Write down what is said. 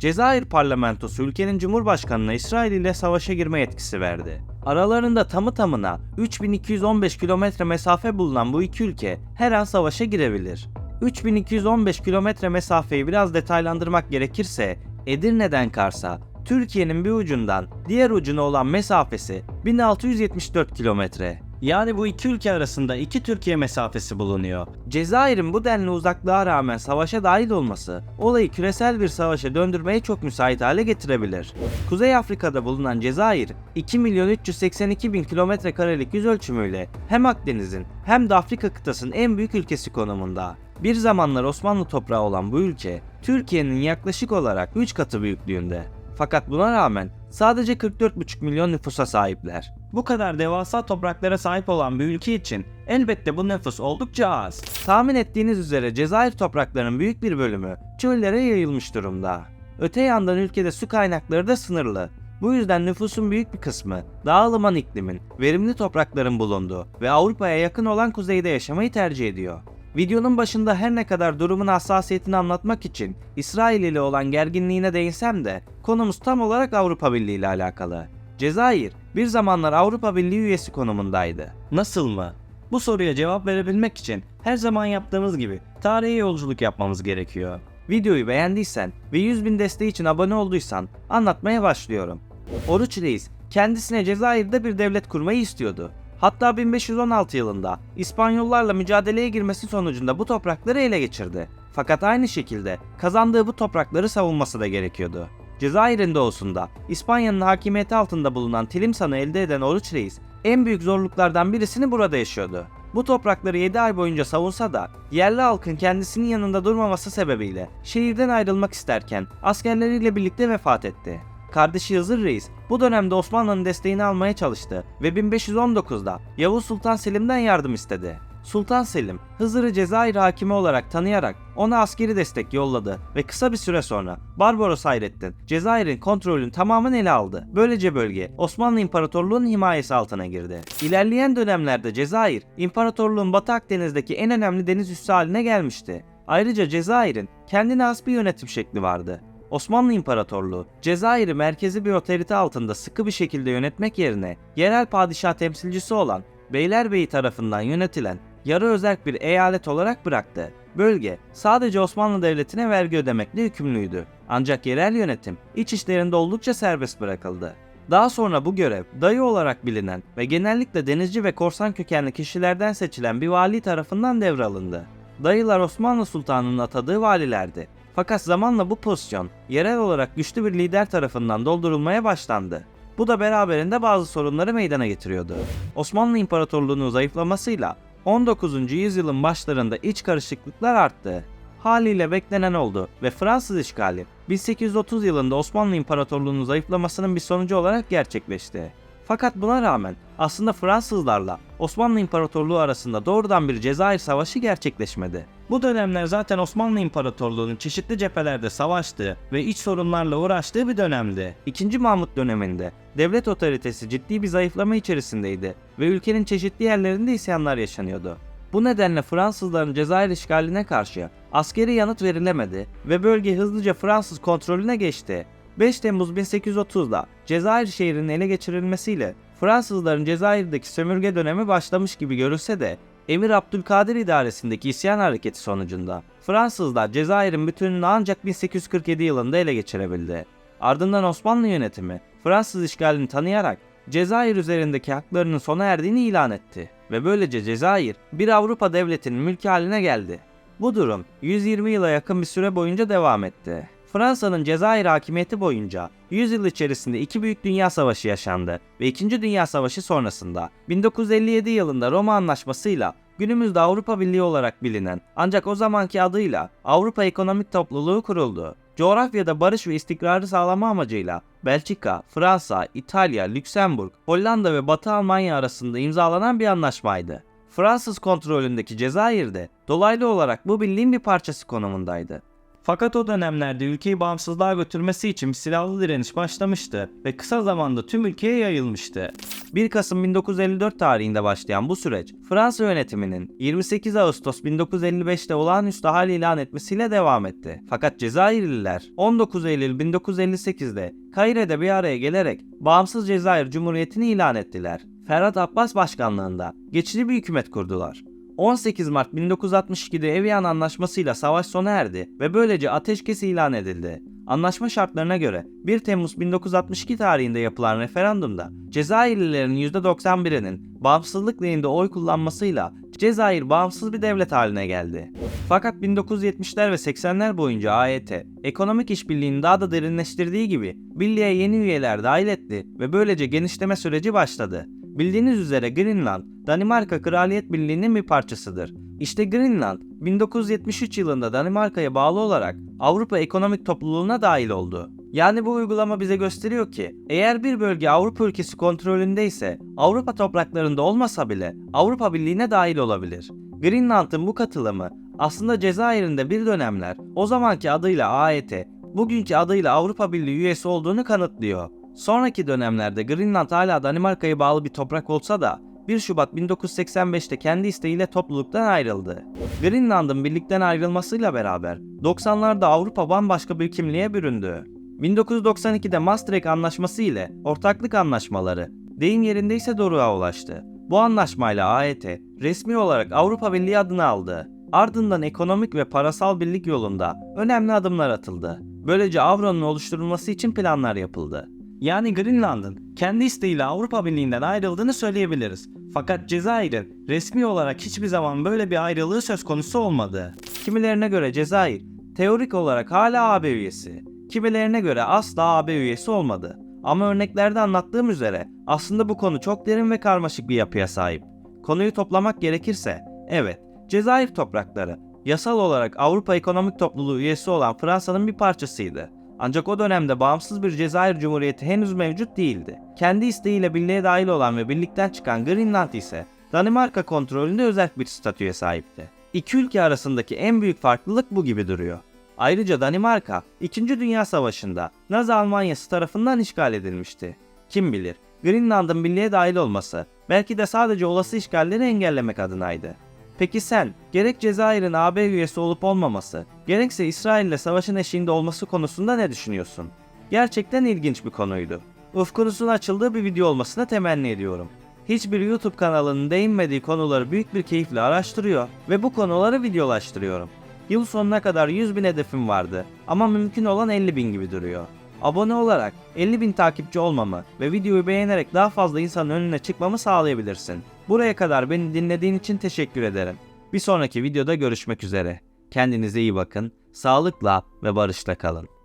Cezayir parlamentosu ülkenin cumhurbaşkanına İsrail ile savaşa girme yetkisi verdi. Aralarında tamı tamına 3215 kilometre mesafe bulunan bu iki ülke her an savaşa girebilir. 3215 kilometre mesafeyi biraz detaylandırmak gerekirse Edirne'den Kars'a Türkiye'nin bir ucundan diğer ucuna olan mesafesi 1674 kilometre. Yani bu iki ülke arasında iki Türkiye mesafesi bulunuyor. Cezayir'in bu denli uzaklığa rağmen savaşa dahil olması olayı küresel bir savaşa döndürmeye çok müsait hale getirebilir. Kuzey Afrika'da bulunan Cezayir 2 milyon 382 bin kilometre karelik yüz ölçümüyle hem Akdeniz'in hem de Afrika kıtasının en büyük ülkesi konumunda. Bir zamanlar Osmanlı toprağı olan bu ülke Türkiye'nin yaklaşık olarak 3 katı büyüklüğünde. Fakat buna rağmen sadece 44,5 milyon nüfusa sahipler. Bu kadar devasa topraklara sahip olan bir ülke için elbette bu nüfus oldukça az. Tahmin ettiğiniz üzere Cezayir topraklarının büyük bir bölümü çöllere yayılmış durumda. Öte yandan ülkede su kaynakları da sınırlı. Bu yüzden nüfusun büyük bir kısmı dağ ılıman iklimin, verimli toprakların bulunduğu ve Avrupa'ya yakın olan kuzeyde yaşamayı tercih ediyor. Videonun başında her ne kadar durumun hassasiyetini anlatmak için İsrail ile olan gerginliğine değinsem de konumuz tam olarak Avrupa Birliği ile alakalı. Cezayir bir zamanlar Avrupa Birliği üyesi konumundaydı. Nasıl mı? Bu soruya cevap verebilmek için her zaman yaptığımız gibi tarihe yolculuk yapmamız gerekiyor. Videoyu beğendiysen ve 100 bin desteği için abone olduysan anlatmaya başlıyorum. Oruç Reis kendisine Cezayir'de bir devlet kurmayı istiyordu. Hatta 1516 yılında İspanyollarla mücadeleye girmesi sonucunda bu toprakları ele geçirdi. Fakat aynı şekilde kazandığı bu toprakları savunması da gerekiyordu. Cezayir'in doğusunda İspanya'nın hakimiyeti altında bulunan Tilimsan'ı elde eden Oruç Reis en büyük zorluklardan birisini burada yaşıyordu. Bu toprakları 7 ay boyunca savunsa da yerli halkın kendisinin yanında durmaması sebebiyle şehirden ayrılmak isterken askerleriyle birlikte vefat etti. Kardeşi Hızır Reis bu dönemde Osmanlı'nın desteğini almaya çalıştı ve 1519'da Yavuz Sultan Selim'den yardım istedi. Sultan Selim, Hızır'ı Cezayir hakimi olarak tanıyarak ona askeri destek yolladı ve kısa bir süre sonra Barbaros Hayrettin Cezayir'in kontrolünü tamamen ele aldı. Böylece bölge Osmanlı İmparatorluğu'nun himayesi altına girdi. İlerleyen dönemlerde Cezayir, İmparatorluğun Batı Akdeniz'deki en önemli deniz üssü haline gelmişti. Ayrıca Cezayir'in kendine has bir yönetim şekli vardı. Osmanlı İmparatorluğu, Cezayir'i merkezi bir otorite altında sıkı bir şekilde yönetmek yerine yerel padişah temsilcisi olan Beylerbeyi tarafından yönetilen yarı özerk bir eyalet olarak bıraktı. Bölge sadece Osmanlı Devleti'ne vergi ödemekle yükümlüydü. Ancak yerel yönetim iç işlerinde oldukça serbest bırakıldı. Daha sonra bu görev dayı olarak bilinen ve genellikle denizci ve korsan kökenli kişilerden seçilen bir vali tarafından devralındı. Dayılar Osmanlı Sultanı'nın atadığı valilerdi. Fakat zamanla bu pozisyon yerel olarak güçlü bir lider tarafından doldurulmaya başlandı. Bu da beraberinde bazı sorunları meydana getiriyordu. Osmanlı İmparatorluğu'nun zayıflamasıyla 19. yüzyılın başlarında iç karışıklıklar arttı. Haliyle beklenen oldu ve Fransız işgali 1830 yılında Osmanlı İmparatorluğu'nun zayıflamasının bir sonucu olarak gerçekleşti. Fakat buna rağmen aslında Fransızlarla Osmanlı İmparatorluğu arasında doğrudan bir Cezayir Savaşı gerçekleşmedi. Bu dönemler zaten Osmanlı İmparatorluğu'nun çeşitli cephelerde savaştığı ve iç sorunlarla uğraştığı bir dönemdi. İkinci Mahmut döneminde devlet otoritesi ciddi bir zayıflama içerisindeydi ve ülkenin çeşitli yerlerinde isyanlar yaşanıyordu. Bu nedenle Fransızların Cezayir işgaline karşı askeri yanıt verilemedi ve bölge hızlıca Fransız kontrolüne geçti. 5 Temmuz 1830'da Cezayir şehrinin ele geçirilmesiyle Fransızların Cezayir'deki sömürge dönemi başlamış gibi görülse de Emir Abdülkadir idaresindeki isyan hareketi sonucunda Fransızlar Cezayir'in bütününü ancak 1847 yılında ele geçirebildi. Ardından Osmanlı yönetimi Fransız işgalini tanıyarak Cezayir üzerindeki haklarının sona erdiğini ilan etti ve böylece Cezayir bir Avrupa devletinin mülkü haline geldi. Bu durum 120 yıla yakın bir süre boyunca devam etti. Fransa'nın Cezayir hakimiyeti boyunca 100 yıl içerisinde iki büyük dünya savaşı yaşandı ve 2. Dünya Savaşı sonrasında 1957 yılında Roma Anlaşması'yla günümüzde Avrupa Birliği olarak bilinen ancak o zamanki adıyla Avrupa Ekonomik Topluluğu kuruldu. Coğrafyada barış ve istikrarı sağlama amacıyla Belçika, Fransa, İtalya, Lüksemburg, Hollanda ve Batı Almanya arasında imzalanan bir anlaşmaydı. Fransız kontrolündeki Cezayir'de dolaylı olarak bu birliğin bir parçası konumundaydı. Fakat o dönemlerde ülkeyi bağımsızlığa götürmesi için silahlı direniş başlamıştı ve kısa zamanda tüm ülkeye yayılmıştı. 1 Kasım 1954 tarihinde başlayan bu süreç, Fransa yönetiminin 28 Ağustos 1955'te olağanüstü hal ilan etmesiyle devam etti. Fakat Cezayirliler 19 Eylül 1958'de Kaire'de bir araya gelerek bağımsız Cezayir Cumhuriyeti'ni ilan ettiler. Ferhat Abbas başkanlığında geçici bir hükümet kurdular. 18 Mart 1962'de Evian Anlaşması'yla savaş sona erdi ve böylece ateşkes ilan edildi. Anlaşma şartlarına göre 1 Temmuz 1962 tarihinde yapılan referandumda Cezayirlilerin %91'inin bağımsızlık lehinde oy kullanmasıyla Cezayir bağımsız bir devlet haline geldi. Fakat 1970'ler ve 80'ler boyunca AYT, ekonomik işbirliğini daha da derinleştirdiği gibi birliğe yeni üyeler dahil etti ve böylece genişleme süreci başladı. Bildiğiniz üzere Greenland, Danimarka Kraliyet Birliği'nin bir parçasıdır. İşte Greenland, 1973 yılında Danimarka'ya bağlı olarak Avrupa Ekonomik Topluluğu'na dahil oldu. Yani bu uygulama bize gösteriyor ki eğer bir bölge Avrupa ülkesi kontrolündeyse Avrupa topraklarında olmasa bile Avrupa Birliği'ne dahil olabilir. Greenland'ın bu katılımı aslında Cezayir'in de bir dönemler o zamanki adıyla AET, bugünkü adıyla Avrupa Birliği üyesi olduğunu kanıtlıyor. Sonraki dönemlerde Greenland hala Danimarka'ya bağlı bir toprak olsa da 1 Şubat 1985'te kendi isteğiyle topluluktan ayrıldı. Greenland'ın birlikten ayrılmasıyla beraber 90'larda Avrupa bambaşka bir kimliğe büründü. 1992'de Maastricht Anlaşması ile ortaklık anlaşmaları deyim yerindeyse doruğa ulaştı. Bu anlaşmayla AET resmi olarak Avrupa Birliği adını aldı. Ardından ekonomik ve parasal birlik yolunda önemli adımlar atıldı. Böylece Avro'nun oluşturulması için planlar yapıldı. Yani Greenland'ın kendi isteğiyle Avrupa Birliği'nden ayrıldığını söyleyebiliriz. Fakat Cezayir'in resmi olarak hiçbir zaman böyle bir ayrılığı söz konusu olmadı. Kimilerine göre Cezayir teorik olarak hala AB üyesi. Kimilerine göre asla AB üyesi olmadı. Ama örneklerde anlattığım üzere aslında bu konu çok derin ve karmaşık bir yapıya sahip. Konuyu toplamak gerekirse, evet, Cezayir toprakları yasal olarak Avrupa Ekonomik Topluluğu üyesi olan Fransa'nın bir parçasıydı. Ancak o dönemde bağımsız bir Cezayir Cumhuriyeti henüz mevcut değildi. Kendi isteğiyle birliğe dahil olan ve birlikten çıkan Greenland ise Danimarka kontrolünde özel bir statüye sahipti. İki ülke arasındaki en büyük farklılık bu gibi duruyor. Ayrıca Danimarka 2. Dünya Savaşı'nda Nazi Almanyası tarafından işgal edilmişti. Kim bilir, Greenland'ın birliğe dahil olması belki de sadece olası işgalleri engellemek adınaydı. Peki sen, gerek Cezayir'in AB üyesi olup olmaması, gerekse İsrail'le savaşın eşiğinde olması konusunda ne düşünüyorsun? Gerçekten ilginç bir konuydu. Ufkunuzun açıldığı bir video olmasını temenni ediyorum. Hiçbir YouTube kanalının değinmediği konuları büyük bir keyifle araştırıyor ve bu konuları videolaştırıyorum. Yıl sonuna kadar 100 bin hedefim vardı ama mümkün olan 50 bin gibi duruyor. Abone olarak 50 bin takipçi olmamı ve videoyu beğenerek daha fazla insanın önüne çıkmamı sağlayabilirsin. Buraya kadar beni dinlediğin için teşekkür ederim. Bir sonraki videoda görüşmek üzere. Kendinize iyi bakın, sağlıkla ve barışla kalın.